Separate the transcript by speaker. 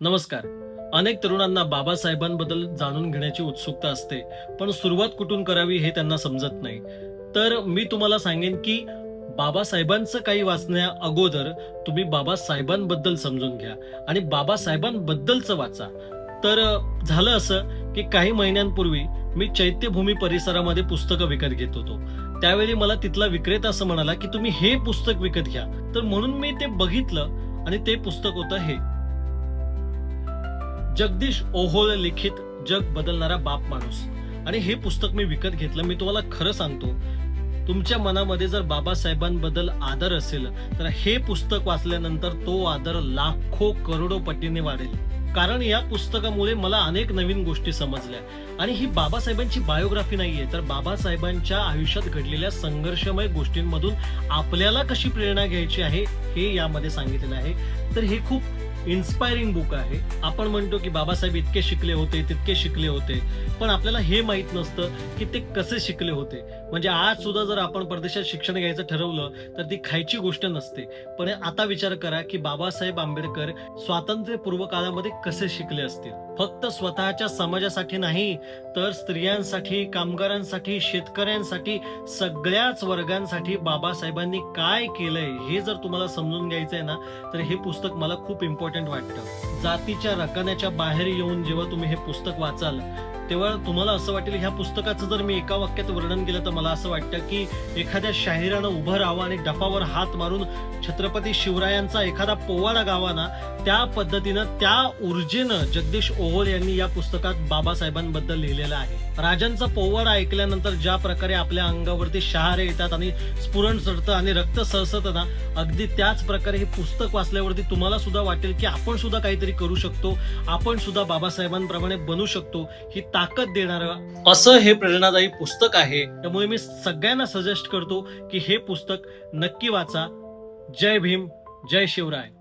Speaker 1: नमस्कार. अनेक तरुणांना बाबासाहेबांबद्दल जाणून घेण्याची उत्सुकता असते पण सुरुवात कुठून करावी हे त्यांना समजत नाही. तर मी तुम्हाला सांगेन की बाबासाहेबांचं काही वाचण्या अगोदर तुम्ही बाबासाहेबांबद्दल समजून घ्या आणि बाबासाहेबांबद्दलचं वाचा. तर झालं असं की काही महिन्यांपूर्वी मी चैत्यभूमी परिसरामध्ये पुस्तकं विकत घेत होतो. त्यावेळी मला तिथला विक्रेता असं म्हणाला की तुम्ही हे पुस्तक विकत घ्या. तर म्हणून मी ते बघितलं आणि ते पुस्तक होतं हे. जगदीश ओहोळ लिखित जग बदलणारा बाप माणूस. आणि हे पुस्तक मी विकत घेतलं. मी तुम्हाला खरं सांगतो तुमच्या मनामध्ये जर बाबासाहेबांबद्दल आदर असेल तर हे पुस्तक वाचल्यानंतर तो आदर लाखो करोडो पटीने वाढेल. कारण या पुस्तकामुळे मला अनेक नवीन गोष्टी समजल्या. आणि ही बाबासाहेबांची बायोग्राफी नाहीये तर बाबासाहेबांच्या आयुष्यात घडलेल्या संघर्षमय गोष्टींमधून आपल्याला कशी प्रेरणा घ्यायची आहे हे यामध्ये सांगितलेलं आहे. तर हे खूप इन्स्पायरिंग बुक आहे. आपण म्हणतो की बाबासाहेब इतके शिकले होते तितके शिकले होते. पण आपल्याला हे माहीत नसतं की ते कसे शिकले होते. म्हणजे आज सुद्धा जर आपण परदेशात शिक्षण घ्यायचं ठरवलं तर ती खायची गोष्ट नसते. पण आता विचार करा की बाबासाहेब आंबेडकर स्वातंत्र्यपूर्व काळामध्ये कसे शिकले असतील? फक्त स्वतःच्या समाजासाठी नाही तर स्त्रियांसाठी कामगारांसाठी शेतकऱ्यांसाठी सगळ्याच वर्गांसाठी बाबासाहेबांनी काय केलंय हे जर तुम्हाला समजून घ्यायचंय ना तर हे पुस्तक मला खूप इम्पॉर्टंट वाटतं. जातीच्या रकान्याच्या बाहेर येऊन जेव्हा तुम्ही हे पुस्तक वाचाल तेव्हा तुम्हाला असं वाटेल ह्या पुस्तकाचं जर मी एका वाक्यात वर्णन केलं तर मला असं वाटतं की एखाद्या शाहिरानं उभं राहावं आणि डफावर हात मारून छत्रपती शिवरायांचा एखादा पोवाडा गावा ना त्या पद्धतीनं त्या ऊर्जेनं जगदीश ओहोल यांनी या पुस्तकात बाबासाहेबांबद्दल लिहिलेलं आहे. राजांचा पोवाडा ऐकल्यानंतर ज्या प्रकारे आपल्या अंगावरती शहारे येतात आणि स्फुरण चढतं आणि रक्त सरसतं ना अगदी त्याच प्रकारे हे पुस्तक वाचल्यावरती तुम्हाला सुद्धा वाटेल की आपण सुद्धा काहीतरी करू शकतो आपण सुद्धा बाबासाहेबांप्रमाणे बनू शकतो ही ताकद देणारं असं हे प्रेरणादायी पुस्तक आहे. त्यामुळे मी सगळ्यांना सजेस्ट करतो की हे पुस्तक नक्की वाचा. जय भीम जय शिवराय.